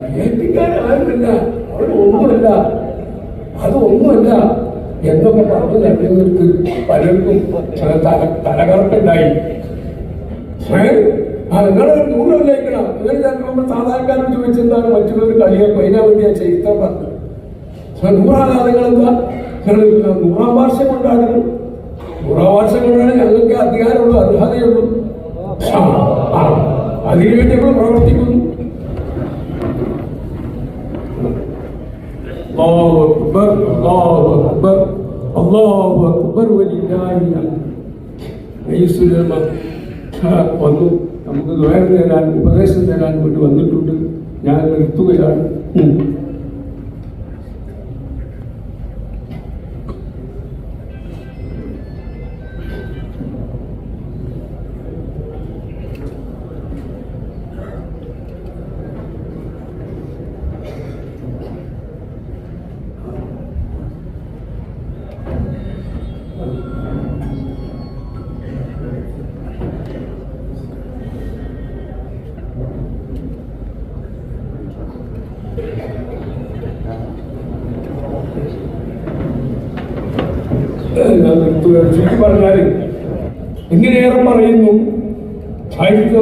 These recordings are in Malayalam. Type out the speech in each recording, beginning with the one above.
ഏൽപ്പിക്കാൻ ആരുമില്ല. അവിടെ ഒന്നുമല്ല. അത് ഒന്നുമല്ല. പറഞ്ഞു രണ്ടുപേർക്ക് പലർക്കും ചില തല തലകറപ്പുണ്ടായി? ആ നിങ്ങൾ നൂറിലേക്കണം നിങ്ങൾ ചിലപ്പോൾ സാധാരണക്കാരോട് ചോദിച്ചെന്താണ് മറ്റുള്ളവർ കളിയാക്കും അതിനാ വേണ്ടിയാ ചരിത്രം പറഞ്ഞു. നൂറാകാതെ നിങ്ങൾ എന്താ നിങ്ങൾ നൂറാം വർഷം കൊണ്ടാണ് നൂറാം വർഷം കൊണ്ടാണ് ഞങ്ങൾക്ക് അധികാരമുള്ളൂ അർഹതയുള്ളൂ. ആ, ആ, അതിനുവേണ്ടി നമ്മൾ പ്രവർത്തിക്കുന്നു. അല്ലാഹു അക്ബർ الله അക്ബർ അല്ലാഹു അക്ബർ ولله സുലൈമാൻ വന്നു. നമുക്ക് ദ്വയം തരാൻ ഉപദേശം തരാൻ വേണ്ടി വന്നിട്ടുണ്ട്. ഞാൻ നിർത്തുകയാണ്. നിർത്തുകയാണ് ചുരുക്കി പറഞ്ഞാൽ എങ്ങനെയേറെ പറയുന്നു? ആയിരത്തി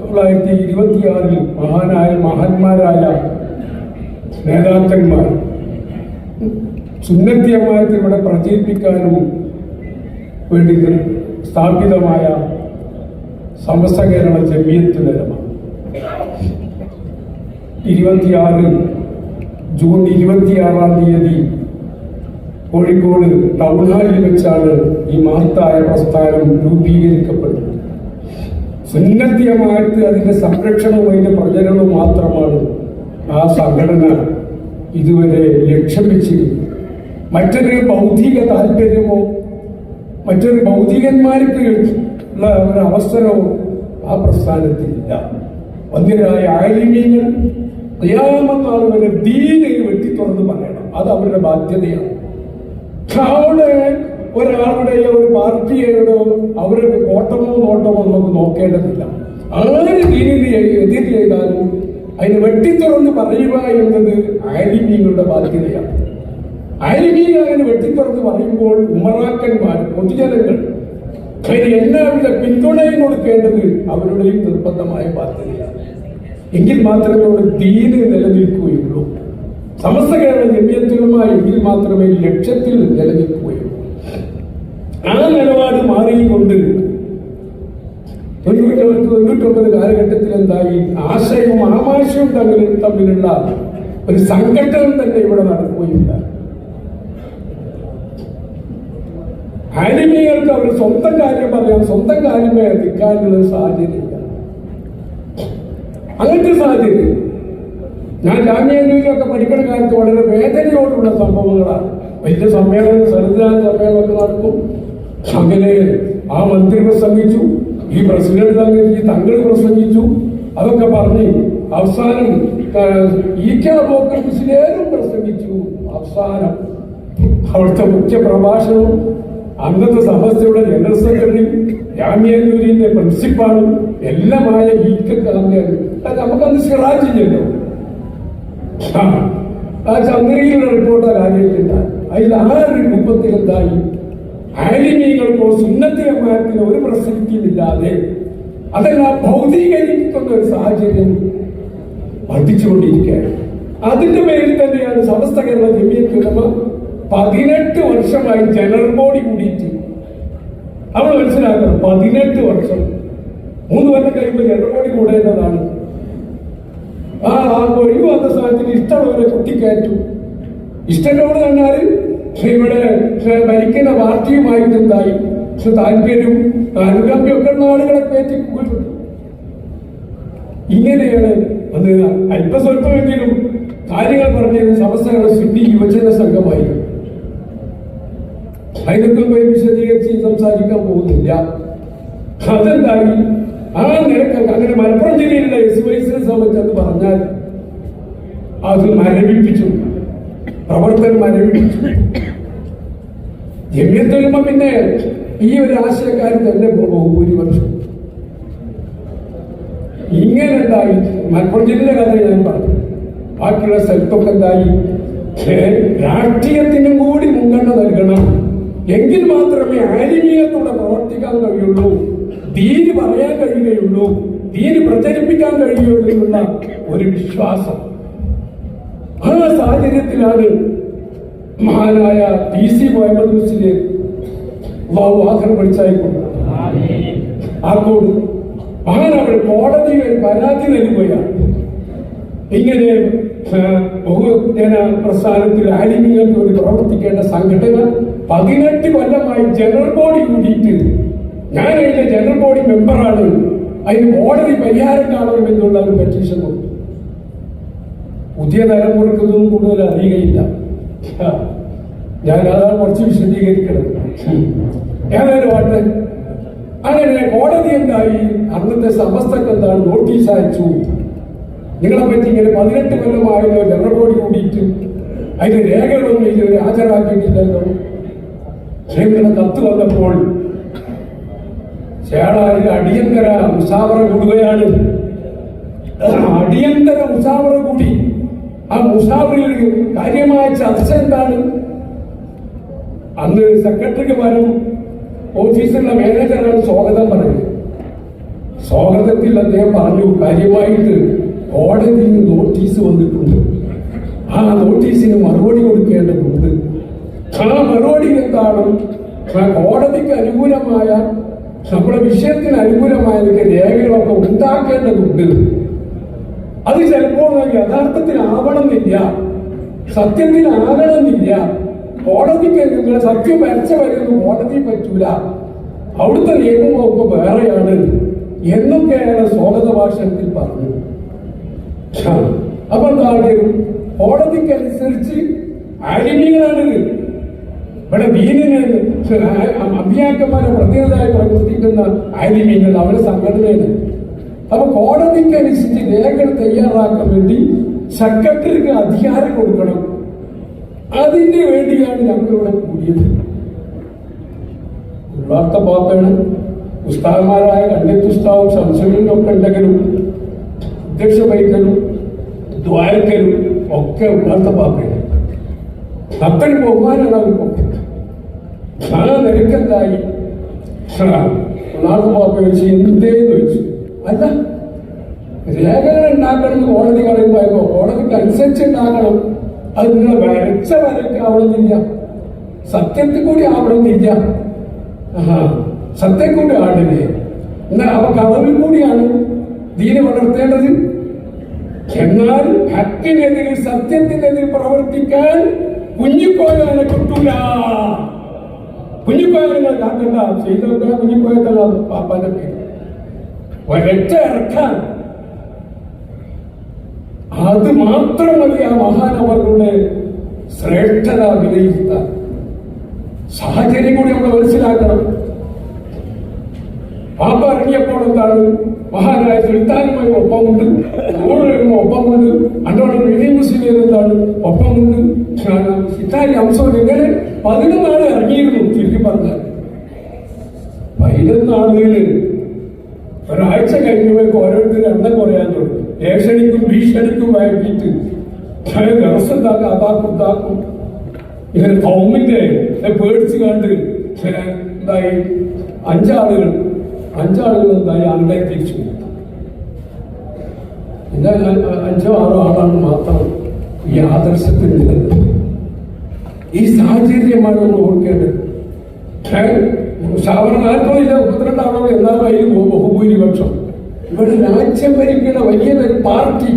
തൊള്ളായിരത്തി ഇരുപത്തിയാറിൽ മഹാനായ മഹാന്മാരായ നേതാക്കന്മാർ സുന്നത്തിയമായത്തിലൂടെ പ്രചരിപ്പിക്കാനും വേണ്ടി സ്ഥാപിതമായ സമസ്ത കേരള ജമിയത്തുലരമ ഇരുപത്തിയാറ് ജൂൺ ഇരുപത്തിയാറാം തീയതി കോഴിക്കോട് ടൗൺ ഹാളിൽ വെച്ചാണ് ഈ മഹത്തായ പ്രസ്ഥാനം രൂപീകരിക്കപ്പെട്ടത്. സുന്നദ്ധ്യമായിട്ട് അതിന്റെ സംരക്ഷണവും അതിന്റെ പ്രചരണവും മാത്രമാണ് ആ സംഘടന ഇതുവരെ ലക്ഷ്യം വെച്ചിരുന്നത് മറ്റൊരു ബൗദ്ധിക താല്പര്യമോ മറ്റൊരു ഭൗതികന്മാർക്ക് ഉള്ള ഒരു അവസരവും ആ പ്രസ്ഥാനത്തിലില്ല. ഇല്ല ആലിമ്യങ്ങൾ വരെ ദീന് വെട്ടി തുറന്ന് പറയണം. അത് അവരുടെ ബാധ്യതയാണ്. അവിടെ ഒരാളുടെ ഒരു പാർട്ടിയോടോ അവരുടെ ഓട്ടമോ നോട്ടമോ നമുക്ക് നോക്കേണ്ടതില്ല. ആര് രീതി എതിർ ചെയ്താലും അതിന് വെട്ടിത്തുറന്ന് പറയുക എന്നത് ആലിമീങ്ങളുടെ ബാധ്യതയാണ്. ആരിമീ അങ്ങനെ വെട്ടിത്തുറന്ന് പറയുമ്പോൾ ഉമറാക്കന്മാർ പൊതുജനങ്ങൾ അതിന് എല്ലാവിധ പിന്തുണയും കൊടുക്കേണ്ടത് അവരുടെയും നിർബന്ധമായ ബാധ്യതയാണ്. എങ്കിൽ മാത്രമേ അവിടെ തീര് നിലനിൽക്കുകയുള്ളൂ. സമസ്ത കേരള ജമ്യത്തുകളുമായി എങ്കിൽ മാത്രമേ ലക്ഷ്യത്തിൽ നിലനിൽക്കുകയുള്ളൂ. ആ നിലപാട് മാറിക്കൊണ്ട് തൊണ്ണൂറ്റി തൊണ്ണൂറ്റൊമ്പത് കാലഘട്ടത്തിൽ എന്തായി? ആശയവും ആമാശയവും തമ്മിൽ തമ്മിലുള്ള ഒരു സംഘട്ടനം തന്നെ ഇവിടെ നടക്കുകയില്ല. ആനിമീകൾക്ക് അവർ സ്വന്തം കാര്യം പറയാം സ്വന്തം കാര്യമേ ഒരു സാഹചര്യമില്ല. അങ്ങനത്തെ സാഹചര്യം. ഞാൻ ജാമ്യാന്വേഷണമൊക്കെ പഠിക്കുന്ന കാലത്ത് വളരെ വേദനയോടുള്ള സംഭവങ്ങളാണ്. വലിയ സമ്മേളനം സരിതാന സമ്മേളനമൊക്കെ നടക്കും. അങ്ങനെ ആ മന്ത്രി പ്രസംഗിച്ചു ഈ പ്രസിഡന്റ് സംഘടിച്ച് തങ്ങൾ പ്രസംഗിച്ചു. അതൊക്കെ പറഞ്ഞ് അവസാനം ഈ കെ അബോക്കർസിലേറും പ്രസംഗിച്ചു. അവസാനം അവിടുത്തെ മുഖ്യ പ്രഭാഷണവും അന്നത്തെ സമസ്തയുടെ ജനറൽ സെക്രട്ടറിയും ജാമ്യാനൂരിന്റെ പ്രിൻസിപ്പാളും എല്ലാമായ ഈ നമുക്കത് നമുക്കന്ന് സിറാജില്ലല്ലോ. ആ, ആ ചന്ദ്രയിലുള്ള റിപ്പോർട്ട് കാര്യമില്ല അതിൽ ആറ് രൂപത്തിൽ എന്തായി ആലിമീകൾക്കോ സുന്നത്തിയമാരത്തിനോ ഒരു പ്രസക്തിയുമില്ലാതെ അതെല്ലാം ഭൗതികരിക്കുന്ന ഒരു സാഹചര്യം വർദ്ധിച്ചുകൊണ്ടിരിക്കുകയാണ്. അതിന്റെ പേരിൽ തന്നെയാണ് സമസ്ത കേരള ജമിയത്തുലമ പതിനെട്ട് വർഷമായി ജനറൽ ബോഡി കൂടിയിട്ട്. നമ്മൾ മനസ്സിലാക്കണം പതിനെട്ട് വർഷം. മൂന്ന് കൊല്ലം കഴിയുമ്പോൾ ജനറൽ ബോഡി കൂടേണ്ടതാണ്. ആ ആർക്കും ഒഴിവാത്ത വന്ന സ്ഥാനത്തിന് ഇഷ്ടമുള്ളവരെ കുത്തിക്കയറ്റും. ഇഷ്ടത്തോട് കണ്ടാൽ ഇവിടെ ഭരിക്കുന്ന പാർട്ടിയുമായിട്ട് എന്തായി? താല്പര്യം അനുകമ്പയൊക്കെ ഉള്ള ആളുകളെ കയറ്റി കൂട്ടും. ഇങ്ങനെയാണ് അത് അല്പസ്വല്പമെങ്കിലും കാര്യങ്ങൾ പറഞ്ഞത് സമസ്തകളുടെ സുന്നി യുവജന സംഘമായി. അതിനൊക്കെ പോയി വിശദീകരിച്ച് സംസാരിക്കാൻ പോകുന്നില്ല. അതെന്തായി? ആ നിരക്കൊക്കെ അങ്ങനെ മലപ്പുറം ജില്ലയിലുള്ള എസ് വൈസിനെ സംബന്ധിച്ചെന്ന് പറഞ്ഞാൽ അത് മരവിപ്പിച്ചു. പ്രവർത്തനം മരവിപ്പിച്ചു. ജമ്യത്തൊരുമ പിന്നെ ഈ ഒരു ആശയക്കാർ തന്നെ പോകും ഭൂരിപക്ഷം ഇങ്ങനെ എന്തായി? മലപ്പുറം ജില്ലയിലെ കഥ ഞാൻ പറഞ്ഞു. ബാക്കിയുള്ള സ്ഥലത്തൊക്കെ എന്തായി? രാഷ്ട്രീയത്തിനും കൂടി മുൻഗണന നൽകണം. എങ്കിൽ മാത്രമേ ആലിമീയത്തോടെ പ്രവർത്തിക്കാൻ കഴിയുള്ളൂ. ദീന് പറയാൻ കഴിയുകയുള്ളൂ തീര് പ്രചരിപ്പിക്കാൻ കഴിയുകയുള്ളൂ എന്ന ഒരു വിശ്വാസം. ആ സാഹചര്യത്തിലാണ് മഹാനായ ടി സി മുഹമ്മദ് വാഹനം പഠിച്ചായിക്കൊണ്ട് ആക്കോട് മഹാനവർ കോടതിയിൽ ഒരു പരാതി നൽകുകയാണ്. ഇങ്ങനെ ബഹുജന പ്രസ്ഥാനത്തിൽ ആലിമ്യങ്ങൾക്ക് വേണ്ടി പ്രവർത്തിക്കേണ്ട സംഘടന പതിനെട്ട് കൊല്ലമായി ജനറൽ ബോഡി കൂടിയിട്ട് ഞാൻ അതിന്റെ ജനറൽ ബോഡി മെമ്പറാണ് അതിന് കോടതി പരിഹാരം കാണണമെന്നുള്ള ഒരു പെറ്റീഷൻ കൊടുത്തു പുതിയ തലമുറക്കൊന്നും കൂടുതൽ അറിയുകയില്ല. ഞാൻ അതാണ് കുറച്ച് വിശദീകരിക്കണം. ഏതായാലും പാട്ട്. അങ്ങനെ കോടതി എന്തായി? അന്നത്തെ സമസ്തക്ക് എന്താണ്? നോട്ടീസ് അയച്ചു. നിങ്ങളെ പറ്റി ഇങ്ങനെ പതിനെട്ട് കൊല്ലമായല്ലോ ജനറൽ ബോഡി കൂടിയിട്ട്. അതിന്റെ രേഖകളൊന്നും ഇതുവരെ ഹാജരാക്കിയിട്ടില്ലല്ലോ. കത്ത് വന്നപ്പോൾ അടിയന്തര മുസാവറ കൂടുകയാണ്. അടിയന്തര മുസാവറ കൂടി. ആ മുസാവറിൽ കാര്യമായ ചർച്ച എന്താണ്? അന്ന് സെക്രട്ടറിക്ക് പകരം ഓഫീസിലുള്ള മാനേജറാണ് സ്വാഗതം പറഞ്ഞത്. സ്വാഗതത്തിൽ അദ്ദേഹം പറഞ്ഞു കാര്യമായിട്ട് കോടതിയിൽ നോട്ടീസ് വന്നിട്ടുണ്ട്. ആ നോട്ടീസിന് മറുപടി കൊടുക്കേണ്ടതുണ്ട്. ആ മറുപടി എന്താണ്? കോടതിക്ക് അനുകൂലമായ നമ്മുടെ വിഷയത്തിന് അനുകൂലമായ രേഖകളൊക്കെ ഉണ്ടാക്കേണ്ടതുണ്ട്. അത് ചിലപ്പോൾ യഥാർത്ഥത്തിൽ ആവണമെന്നില്ല സത്യത്തിൽ ആകണമെന്നില്ല കോടതിക്ക് നിങ്ങളെ സത്യം വരച്ച വരുന്നു കോടതി പറ്റൂല. അവിടുത്തെ നിയമമൊക്കെ വേറെയാണ് എന്നൊക്കെയാണ് സ്വാഗത ഭാഷണത്തിൽ പറഞ്ഞു. അപ്പൊ എന്താണ് കോടതിക്ക് അനുസരിച്ച് ആലിന്യങ്ങളാണിത് ഇവിടെ ദീനിന് അമ്പിയാക്കന്മാരെ പ്രത്യേകതയായി പ്രവർത്തിക്കുന്ന ആലിമ്യങ്ങൾ അവരുടെ സംഘടനയാണ് അപ്പൊ കോടതിക്ക് അനുസരിച്ച് രേഖകൾ തയ്യാറാക്കാൻ വേണ്ടി സെക്രട്ടറിക്ക് അധികാരം കൊടുക്കണം. അതിന് വേണ്ടിയാണ് ഞങ്ങളിവിടെ കൂടിയത്. ഉള്ളാത്ത പാപ്പയാണ് ഉസ്താദന്മാരായ കണ്ണിത്ത് ഉസ്താവും സംശയങ്ങളിലും ഒക്കെ ഉണ്ടെങ്കിലും അധ്യക്ഷ വഹിക്കലും ദ്വാരക്കലും ഒക്കെ ഉള്ളാത്ത പാപ്പയാണ് അത്രയും പോകാനാണ് അവർക്കൊക്കെ ആ നിരക്കെന്തായി ഉള്ളാത്ത പാപ്പ ചോദിച്ചു എന്തേന്ന് ചോദിച്ചു അല്ല രേഖകൾ ഉണ്ടാക്കണം കോടതി പറയുമ്പോ കോടതിക്ക് അനുസരിച്ച് ഉണ്ടാക്കണം. അത് നിങ്ങൾ വരച്ച വരക്ക് ആവണമെന്നില്ല സത്യത്തിൽ കൂടി ആവണമെന്നില്ല ആഹാ സത്യം കൂടി ആടില്ലേ എന്നാൽ അവ കളവിൽ കൂടിയാണ്. ദീന വളർത്തേണ്ടത്. എന്നാൽ ഹക്കിനെതിരെ സത്യത്തിനെതിരെ പ്രവർത്തിക്കാൻ കുഞ്ഞിക്കോയാനെ കിട്ടൂല. കുഞ്ഞിക്കോയാനെ കാക്കണ്ട ചെയ്തോണ്ട കുഞ്ഞിക്കോയത്തല്ല പാപ്പാന്റെ പേര്. ഒരൊറ്റ ഇറക്കാൻ അത് മാത്രം മതി ആ മഹാനവരുടെ ശ്രേഷ്ഠത വിലയിരുത്താൻ. സാഹചര്യം കൂടി നമ്മൾ മനസ്സിലാക്കണം. പാപ്പ ഇറങ്ങിയപ്പോൾ എന്താണ്? മഹാനായ സുൽത്താനുമായി ഒപ്പമുണ്ട്. ഒപ്പമുണ്ട്. വിജയ് മുസ്ലിം എന്താണ്? ഒപ്പമുണ്ട്. ഇത്താലി അംശം എങ്ങനെ പതിനൊന്നാണ് ഇറങ്ങിയിരുന്നു. ചുരുക്കി പറഞ്ഞാൽ പതിനൊന്നാളുകളിൽ ഒരാഴ്ച കഴിഞ്ഞപ്പോഴേക്ക് ഓരോരുത്തർ എണ്ണം കുറയാൻ തുടങ്ങി. ഏഷണിക്കും ഭീഷണിക്കും വഴങ്ങിയിട്ട് ദിവസം എന്താക്കും അതാക്കും ഇതാക്കും ഇങ്ങനെ കൗമിന്റെ പേടിച്ച് കണ്ട് എന്തായി? അഞ്ചാളുകൾ അഞ്ചാളുകൾ എന്തായി? അങ്ങനെ തിരിച്ചു. പിന്നെ അഞ്ചോ ആറോ ആളാണ് മാത്രം ഈ ആദർശത്തിൽ ഈ സാഹചര്യമാണ് നമ്മൾ ഓർക്കേണ്ടത്? ശാവണ നാൽപ്പതില്ല മുപ്പത്തിരണ്ടാണോ എന്നാലും അതിൽ ബഹുഭൂരിപക്ഷം. ഇവിടെ രാജ്യം ഭരിക്കുന്ന വലിയൊരു പാർട്ടി.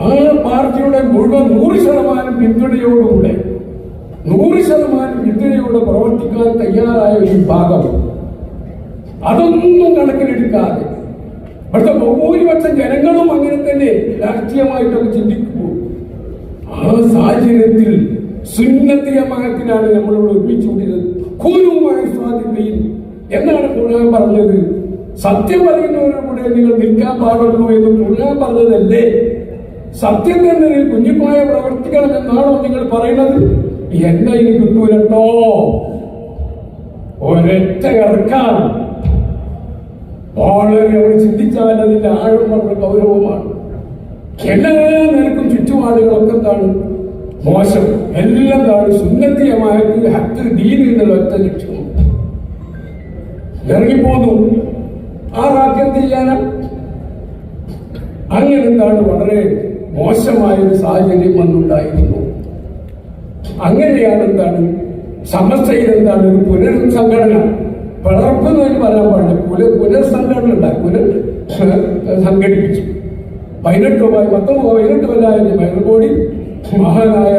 ആ പാർട്ടിയുടെ മുഴുവൻ നൂറ് ശതമാനം പിന്തുണയോടുകൂടെ നൂറ് ശതമാനം പിന്തുണയോടെ പ്രവർത്തിക്കാൻ തയ്യാറായ ഒരു ഭാഗം അതൊന്നും കണക്കിലെടുക്കാതെ ഇവിടുത്തെ ബഹുഭൂരിപക്ഷം ജനങ്ങളും അങ്ങനെ തന്നെ രാഷ്ട്രീയമായിട്ടൊക്കെ ചിന്തിക്കുമ്പോൾ ആ സാഹചര്യത്തിൽ സുന്നത്തിയ മകത്തിനാണ് നമ്മളിവിടെ ഒരുമിച്ചുകൂടിയത് കൂനുമായ സ്വാധീനം എന്നാണ് ഖുർആൻ പറഞ്ഞത്. സത്യം പറയുന്നവരുടെ കൂടെ നിങ്ങൾ നിൽക്കാൻ പാടുള്ളൂ എന്ന് ഖുർആൻ പറഞ്ഞതല്ലേ? സത്യം തന്നെ കുഞ്ഞുമായ പ്രവർത്തിക്കണം എന്നാണോ നിങ്ങൾ പറയുന്നത്? എന്നെ ഇനി കിട്ടൂലട്ടോ. ഒരൊറ്റ ഇറക്കാൻ വളരെ അവർ ചിന്തിച്ചാൽ അതിന്റെ ആഴം വളരെ ഗൗരവമാണ്. എല്ലാ നിരക്കും ചുറ്റുപാടുകളൊക്കെ എന്താണ്? മോശം. എല്ലാം എന്താണ് സുന്നത്തിയമായിട്ട് ഹക്ക് ദീൻ എന്നുള്ള ഒറ്റ ലക്ഷ്യം ഇറങ്ങിപ്പോന്നു. ആ രാജ്യം ചെയ്യാനാ? അങ്ങനെ എന്താണ് വളരെ മോശമായ ഒരു സാഹചര്യം വന്നുണ്ടായിരുന്നു. അങ്ങനെയാണ് എന്താണ്? സമസ്തയിൽ എന്താണ് ഒരു പുനർസംഘടന? പിളർപ്പ് എന്ന് പറയാൻ പാടില്ല. പുന പുനർസംഘടന ഉണ്ടായി. പുനർ സംഘടിപ്പിച്ചു. പതിനെട്ട് പതിനെട്ട് പത്തൊമ്പത് പതിനെട്ട് കൊല്ലായ. മൈനകോടി മഹാനായ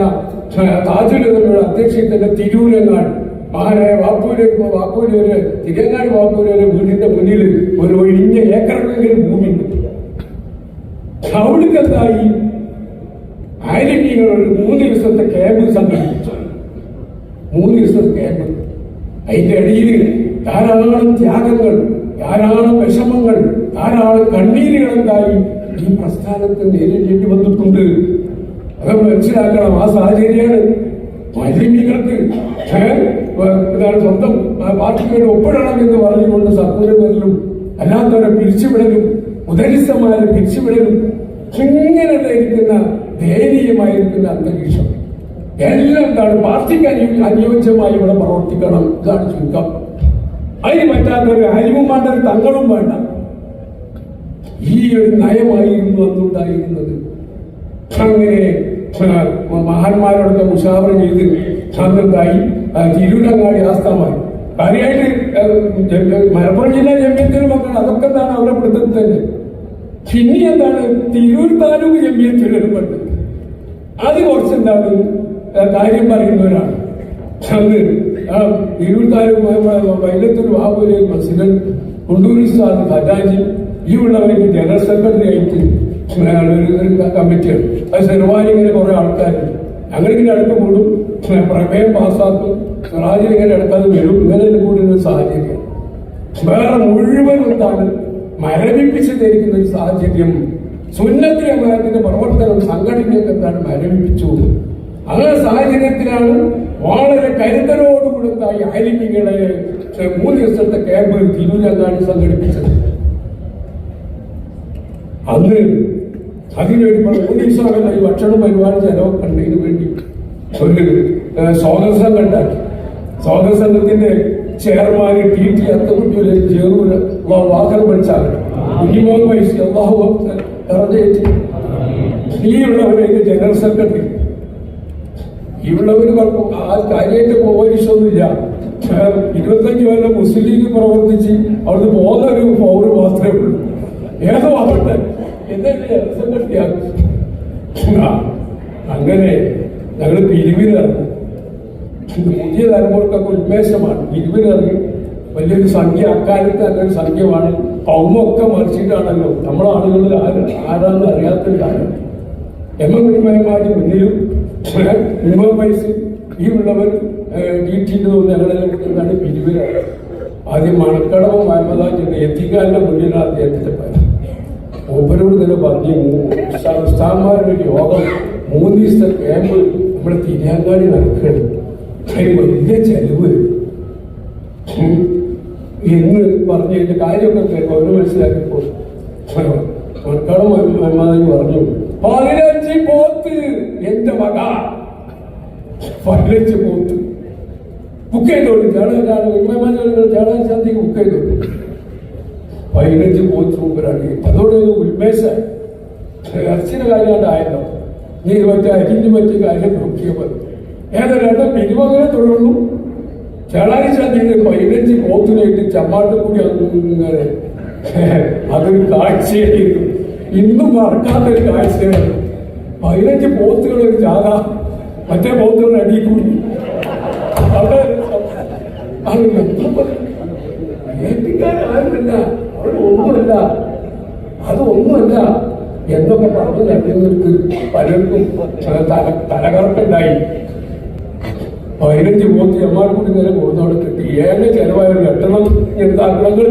താജുലുള്ള അധ്യക്ഷത്തിന്റെ തിരൂരങ്ങാട്. മഹാനായ വാപ്പൂര് വാപ്പൂരൊരു തിരങ്ങാട് വാപ്പൂരൊരു വീടിന്റെ മുന്നിൽ ഒരു ഒഴിഞ്ഞ ഏക്കറിലെങ്കിലും ഭൂമി എന്തായി? ആയിരങ്ങൾ ഒരു മൂന്ന് ദിവസത്തെ ക്യാമ്പ് സംഘടിപ്പിച്ചു. മൂന്ന് ദിവസത്തെ ക്യാമ്പ് അതിന്റെ അടിയിൽ ധാരാളം ത്യാഗങ്ങൾ ധാരാളം വിഷമങ്ങൾ ധാരാളം കണ്ണീരുകൾ എന്തായി? ഈ പ്രസ്ഥാനത്തെ നേരിടേണ്ടി വന്നിട്ടുണ്ട്. അത് മനസ്സിലാക്കണം. ആ സാഹചര്യമാണ് മാലിന്യങ്ങൾക്ക് ഇതാണ് സ്വന്തം വേണ്ടി ഒപ്പിടണം എന്ന് പറഞ്ഞുകൊണ്ട് സർക്കൂരവരിലും അല്ലാത്തവരെ പിരിച്ചുവിടലും ഉദരിസ്ഥന്മാരെ പിരിച്ചുവിടലും ഇങ്ങനെ ധരിക്കുന്ന ദയനീയമായിരിക്കുന്ന അന്തരീക്ഷം. എല്ലാം എന്താണ് പാർട്ടിക്ക് അനു അനുയോജ്യമായി ഇവിടെ പ്രവർത്തിക്കണം. ഇതാണ് ചുരുക്കം. അതിന് പറ്റാത്തൊരു അരിവും വേണ്ട തങ്ങളും വേണ്ട. ഈ ഒരു നയമായിരുന്നു അന്നുണ്ടായിരുന്നത് അങ്ങനെ മഹാന്മാരോടൊക്കെ മുഷാവറ ചെയ്ത് അന്നെന്തായി തിരുവിടങ്ങാടി ആസ്ഥാനമായി. കാര്യമായിട്ട് മലപ്പുറം ജില്ലാ ജമ്യത്തിന് മക്കൾ അതൊക്കെ എന്താണ് അവരുടെ പിടുത്തത്തിൽ തന്നെ. പിന്നെ എന്താണ്? തിരൂർ താലൂക്ക് ജമ്യത്തിലൊരു പണ്ട് അത് കുറച്ച് എന്താണ് കാര്യം പറയുന്നവരാണ്. ആ തിരൂർ വൈലത്തൂർ ബാബുലെ പ്രസിഡന്റ് കുണ്ടൂരി സാർ ഖജാജി ഈ ഉള്ളവർക്ക് ജനറൽ സെക്രട്ടറി ആയിട്ട് ഒരു ഒരു കമ്മിറ്റിയാണ്. അത് സെർവാനി ഇങ്ങനെ കുറെ ആൾക്കാർ അങ്ങനെ അടുത്ത് കൂടും. പ്രമേയം പാസ്സാക്കും. സ്വരാജിൽ ഇങ്ങനെ അടുക്കാതെ വരും. ഇങ്ങനെ കൂടുന്ന ഒരു സാഹചര്യം. വേറെ മുഴുവൻ എന്താണ് മരവിപ്പിച്ച് ധരിക്കുന്ന ഒരു സാഹചര്യം. സുന്നത്തി അമരത്തിന്റെ പ്രവർത്തനം സംഘടനയൊക്കെ എന്താണ് മരവിപ്പിച്ചു? അങ്ങനെ സാഹചര്യത്തിലാണ് വളരെ കരുതലോടുകൂടി എന്തായി അയലിമികളെ മൂന്ന് ദിവസത്തെ ക്യാമ്പ് തിരൂരങ്ങാടി സംഘടിപ്പിച്ചത്. അന്ന് അതിനുവേണ്ടി മൂന്ന് ഈ ഭക്ഷണം പരിപാടി ചെലവൊക്കെ ഉണ്ട് ഇതിനു വേണ്ടി ഒരു സ്വാഗത സംഘം ഉണ്ടാക്കി. സംഘത്തിന്റെ ചെയർമാൻ ടി ടി അത്തക്കുട്ടിയിലെ ചേറൂര് വാക്കർ പഠിച്ചാകട്ടെ കുഞ്ഞിമോൻ ജനറൽ സെക്രട്ടറി. ഇവിടെവര് ആ കാര്യമായിട്ട് പോലീസൊന്നുമില്ല ഇരുപത്തഞ്ച് കൊല്ലം മുസ്ലിം ലീഗ് പ്രവർത്തിച്ച് അവിടുന്ന് പോകുന്ന ഒരു പൗര് മാത്രമേ ഉള്ളൂ. ഏതോ ആവട്ടെ. എന്നിട്ട് സെക്രട്ടറിയാക്കി അങ്ങനെ ഞങ്ങൾ പിരിവിലിറങ്ങി. പുതിയ തലമുറക്കൊക്കെ ഉന്മേഷമാണ്. പിരിവിലിറങ്ങി. വലിയൊരു സംഖ്യ അക്കാലത്ത് അങ്ങനെ സംഖ്യമാണ്. പൗമൊക്കെ മറിച്ചിട്ടാണല്ലോ. നമ്മളെ ആളുകളിൽ ആര് ആരാന്ന് അറിയാത്തൊരു കാര്യം. എം എം കുടുംബന്മാര് മുന്നിലും മിനിമം പൈസ ഈ ഉള്ളവർ വീട്ടിൽ ഞങ്ങളെല്ലാം എന്താണ് പിരിവിലാണ് ആദ്യം മണക്കടവ് മഹമ്മദാജിന്റെ എത്തിക്കാലിന്റെ മുന്നിലാണ് അദ്ദേഹത്തിന്റെ പേര് മൂപ്പരോട് തന്നെ പറഞ്ഞു ഉസ്താന്മാരുടെ യോഗം മൂന്ന് ദിവസത്തെ ക്യാമ്പ് നമ്മുടെ തിരിയാങ്കാടി നടക്കുകയാണ്. അതിന് വലിയ ചെലവ്. എന്ന് പറഞ്ഞു എന്റെ കാര്യമൊക്കെ അവർ മനസ്സിലാക്കിയപ്പോൾ മക്കളും മന്മാതായി പറഞ്ഞു പതിനഞ്ച് പോത്ത് എന്റെ മക. പതിനഞ്ച് പോത്ത്. ബുക്ക് ചെയ്തോളൂ ചേട്ടൻ ശാന്തിക്ക് ബുക്ക് ചെയ്തോളൂ. പതിനഞ്ച് പോത്ത് മുമ്പിലാണ് അതോടെ ഒരു ഉന്മേഷം കാര്യമാണ് കാര്യമായിട്ടോ നീ മറ്റേ അരിഞ്ഞു മറ്റു കാര്യം നോക്കിയാൽ മതി ഏതൊരാളുടെ പിരിവങ്ങനെ തുടർന്നു ചേളാരി ശാന്തിയുടെ പതിനഞ്ച് പോത്തിനായിട്ട് ചമ്മാട്ട് കൂടി അങ്ങനെ അതൊരു കാഴ്ചയായിരുന്നു ഇന്നും മറക്കാത്തൊരു കാഴ്ചയാണ് പതിനഞ്ച് പോത്തുകളൊരു ചാത മറ്റേ പോത്തുകളുടെ അടിയിൽ കൂടി അവിടെ ഏൽപ്പിക്കാൻ ആരുമില്ല അവിടെ ഒന്നുമല്ല അത് എന്നൊക്കെ പറഞ്ഞു ഞങ്ങൾക്ക് പലർക്കും തല തലകറപ്പുണ്ടായി. പതിനഞ്ച് പോത്ത് എമ്മാർ കൂടി നേരെ പോകുന്നവിടെ കിട്ടി. ഏഴ് ചെലവായൊരു ഒരു എന്ത്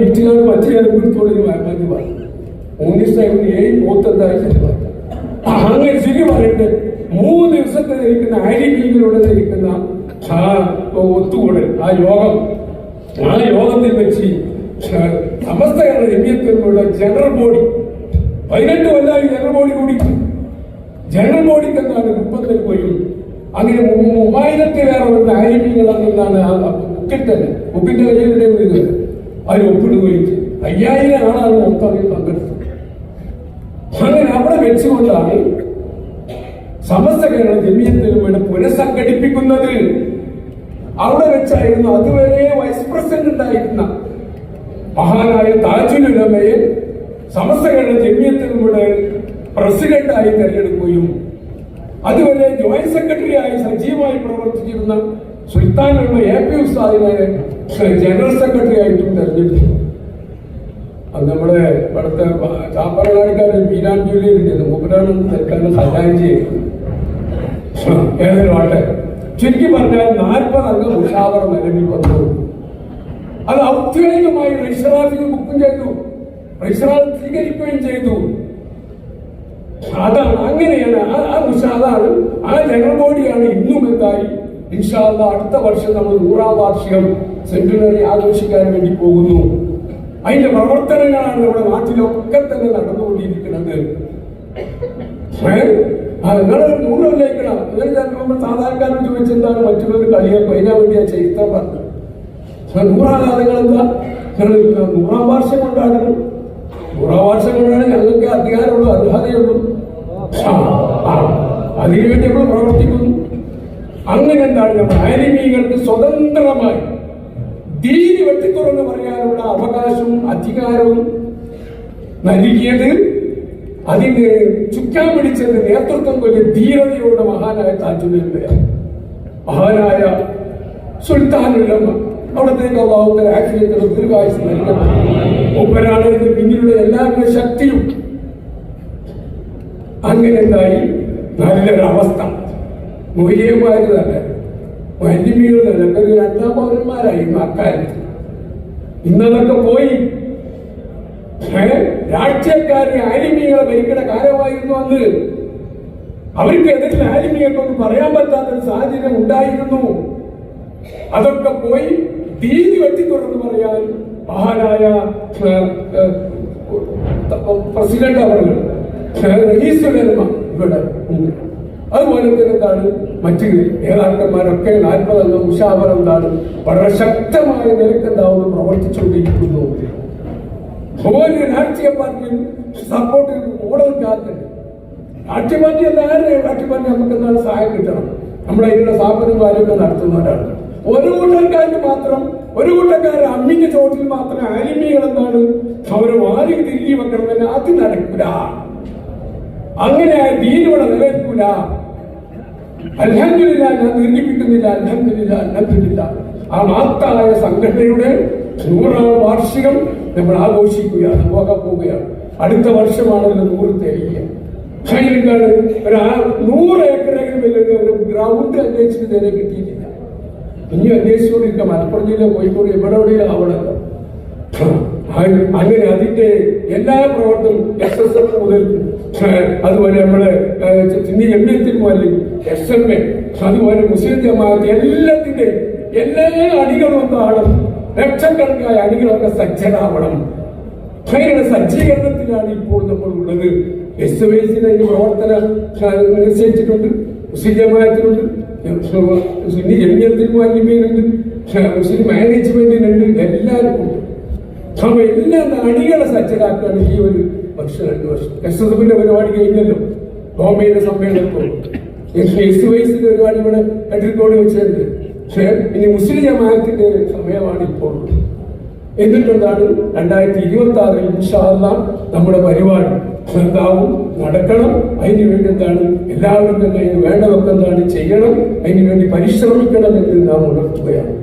വിറ്റുകാർ മറ്റു നേരം പിടിച്ചോളി മാറ്റി പറഞ്ഞു മൂന്ന് ദിവസം ഏഴ് പോത്ത് എന്തായി ചെലവായി. അങ്ങനെ ശരി പറയട്ടെ മൂന്ന് ദിവസത്തെ ഇരിക്കുന്ന ആര്യങ്ങളിലൂടെ ധരിക്കുന്ന ആ ഒത്തുകൂടൽ ആ യോഗം. ആ യോഗത്തിൽ വെച്ച് സമസ്തകളുടെ രമ്യത്തിലുള്ള ജനറൽ ബോഡി പതിനെട്ട് കൊല്ലമായി ജനറൽ ബോഡി കൂടി. ജനറൽ ബോഡിക്ക് എന്നാണ് രൂപത്തിൽ പോയി അങ്ങനെ മൂവായിരത്തിലേറെ വരുന്ന ആയിരങ്ങൾ എന്നാണ് ഉപ്പിന്റെ തന്നെ ബുക്കിന്റെ കയ്യിലെ ഇത് അവർ ഒപ്പിടുകയും അയ്യായിരം ആളാണ് മൊത്തം പങ്കെടുത്തത്. അങ്ങനെ അവിടെ വെച്ചുകൊണ്ടാണ് സമസ്ത കേരള ജമിയത്തിലുമയുടെ പുനഃസംഘടിപ്പിക്കുന്നത്. അവിടെ വെച്ചായിരുന്നു അതുവരെ വൈസ് പ്രസിഡന്റ് ഉണ്ടായിരുന്ന മഹാനായ താജുലുലമയെ സമസ്ത കേരള കൂടെ പ്രസിഡന്റായി തെരഞ്ഞെടുക്കുകയും അതുവരെ ജോയിന്റ് സെക്രട്ടറി ആയി സജീവമായി പ്രവർത്തിച്ചിരുന്ന സുൽത്താനുള്ള എ പി ഉസ്താദിനെ ജനറൽ സെക്രട്ടറി ആയിട്ടും തെരഞ്ഞെടുത്തു. അത് നമ്മുടെ ഇവിടുത്തെ ചാപ്പറക്കാരൻ മീനാൻ ജൂലിയുണ്ട് മൂപ്പരാണ് സർക്കാരിന് സഹായം ചെയ്യുന്നത് ഏതൊരു ആട്ടെ ചുരുക്കി പറഞ്ഞാൽ നാൽപ്പത് അംഗ ഉഷാവർ നിലവിൽ വന്നു. അത് ഔദ്യോഗികമായി രജിസ്ട്രാഫിന് ബുക്കും ചെയ്തു. രജിസ്ട്രാർ സ്വീകരിക്കുകയും ചെയ്തു. അതാണ് അങ്ങനെയാണ്. അതാണ് ആ ജനറൽ ബോഡിയാണ് ഇന്നും എന്തായി. ഇൻഷാല്ല അടുത്ത വർഷം നമ്മൾ നൂറാം വാർഷികം സെന്റിനറി ആഘോഷിക്കാൻ വേണ്ടി പോകുന്നു. അതിന്റെ പ്രവർത്തനങ്ങളാണ് നമ്മുടെ നാട്ടിലൊക്കെ തന്നെ നടന്നുകൊണ്ടിരിക്കുന്നത്. നിങ്ങൾ നൂറ് ഇവർ സാധാരണക്കാരൻ ചോദിച്ചെന്താണ് മറ്റുള്ളവർ കളിയാക്കും അതിനാ ആ ചരിത്രം പറഞ്ഞത്. ആ, നൂറാം കാലങ്ങൾ നൂറാം വർഷം കൊണ്ടാണ്. നൂറാം വർഷം കൊണ്ടാണ് ഞങ്ങൾക്ക് അധികാരമുള്ളൂ അർഹതയുള്ളൂ. അതിനുവേണ്ടി നമ്മൾ പ്രവർത്തിക്കുന്നു. അങ്ങനെ എന്താണ് നമ്മൾ സ്വതന്ത്രമായി ദീനി വെട്ടിത്തുറന്ന് പറയാനുള്ള അവകാശവും അധികാരവും നൽകിയത് അതിന് ചുക്കാൻ പിടിച്ചത് നേതൃത്വം കൊല്ലിയ ധീരതയോടെ മഹാനായ താജുലയാണ് മഹാനായ സുൽത്താനുലമ്മ അവിടത്തേക്ക് അള്ളാഹുത്തര ആക്സിഡന്റുകൾ ദീർഘായുസ് നൽകണം ഒപ്പരാളിന്റെ പിന്നിലുള്ള എല്ലാവരുടെ ശക്തിയും. അങ്ങനെ എന്തായി? നല്ലൊരവസ്ഥ. മൊയ്യമാര് തന്നെ വന്യമികൾ തന്നെ രണ്ടാം പൗരന്മാരായിരുന്നു അക്കാര്യത്തിൽ ഇന്നതൊക്കെ പോയി? രാഷ്ട്രീയക്കാരെ ആലിമീകളെ ഭരിക്കുന്ന കാലമായിരുന്നു അന്ന്. അവർക്കെതിരിൽ ആലിമീകൾക്കൊന്നും പറയാൻ പറ്റാത്തൊരു സാഹചര്യം ഉണ്ടായിരുന്നു. അതൊക്കെ പോയി. ദീനി വെട്ടിത്തുറന്ന് പറയാൻ മഹാനായ പ്രസിഡന്റ് അവർ ഇവിടെ അതുപോലെ തന്നെ എന്താണ്? മറ്റ് നേതാക്കന്മാരൊക്കെ നാൽപ്പതെന്ന ഉഷാവർ എന്താണ്? വളരെ ശക്തമായ നിരക്ക് എന്താവുന്നു പ്രവർത്തിച്ചുകൊണ്ടിരിക്കുന്നു. രാഷ്ട്രീയ പാർട്ടിയിൽ സപ്പോർട്ട് കൂടെ നിൽക്കാത്തുണ്ട് രാഷ്ട്രീയ പാർട്ടി എല്ലാവരും രാഷ്ട്രീയ പാർട്ടി? നമുക്ക് എന്താണ് സഹായം കിട്ടണം? നമ്മളെ ഇതിന്റെ സ്ഥാപനം കാര്യമൊക്കെ നടത്തുന്നവരാണ്? ഒരു കൂട്ടക്കാർക്ക് മാത്രം ഒരു കൂട്ടക്കാർ അമ്മിന്റെ ചോട്ടിൽ മാത്രം ആലിമ്യകൾ എന്താണ് അവർ വാരി തിരികെ വെക്കണമെന്ന് അത് നടക്കൂല. അങ്ങനെ ദീനിവിടെ നിലനിൽക്കൂല. അൽഹംദുലില്ലാ ഞാൻ ദീർഘിപ്പിക്കുന്നില്ല അൽഹംദുലില്ലാ അൽഹംദുലില്ല. ആ മാത്തായ സംഘടനയുടെ നൂറാം വാർഷികം നമ്മൾ ആഘോഷിക്കുകയാണ് പോകാൻ പോവുകയാണ്. അടുത്ത വർഷമാണല്ലോ നൂറ് തെളിയുക. ഒരു നൂറ് ഏക്കറെങ്കിലും ഗ്രൗണ്ട് അന്വേഷിച്ചിട്ട് നേരെ കിട്ടിയിട്ടില്ല. ഇനി അന്വേഷിച്ചുകൊണ്ടിരിക്കുക മലപ്പുറം ജില്ല കോഴിക്കോട് എവിടെ എവിടെയും ആ- അങ്ങനെ അതിന്റെ എല്ലാ പ്രവർത്തനവും എസ് എസ് എഫ് മുതൽ അതുപോലെ നമ്മൾ M L Thirumalli S M A അതുപോലെ മുസ്ലിം ജമാഅത്ത് എല്ലാത്തിന്റെ എല്ലാ അണികളും ഒന്നാണ് ലക്ഷക്കണക്കായ അണികളൊക്കെ സജ്ജനാവണം സജ്ജീകരണത്തിലാണ് ഇപ്പോൾ നമ്മൾ ഉള്ളത് പ്രവർത്തനം നിശ്ചയിച്ചിട്ടുണ്ട് മുസ്ലിം മുസ്ലിം മാനേജ്മെന്റിനുണ്ട്. എല്ലാവർക്കും അപ്പൊ എല്ലാ അണികളെ സജ്ജരാക്കുകയാണ് ഈ ഒരു വർഷം രണ്ട് വർഷം. എസ് എസ് എഫിന്റെ പരിപാടി കഴിഞ്ഞല്ലോ. ബോംബെയിലെ സമ്മേളനത്തിൽ പരിപാടി ഇവിടെ വെച്ചിട്ടുണ്ട്. പക്ഷേ ഇനി മുസ്ലിം ജമാഅത്തിന്റെ സമയമാണ് ഇപ്പോൾ. എന്നിട്ടെന്താണ് രണ്ടായിരത്തി ഇരുപത്തി ആറിൽ ഇൻഷാല്ല നമ്മുടെ പരിപാടി. എന്താവും നടക്കണം. അതിന് വേണ്ടി എന്താണ്? എല്ലാവരും തന്നെ അതിന് വേണ്ടതൊക്കെ എന്താണ്? ചെയ്യണം. അതിന് വേണ്ടി പരിശ്രമിക്കണം എന്ന് നാം ഉണർത്തുകയാണ്.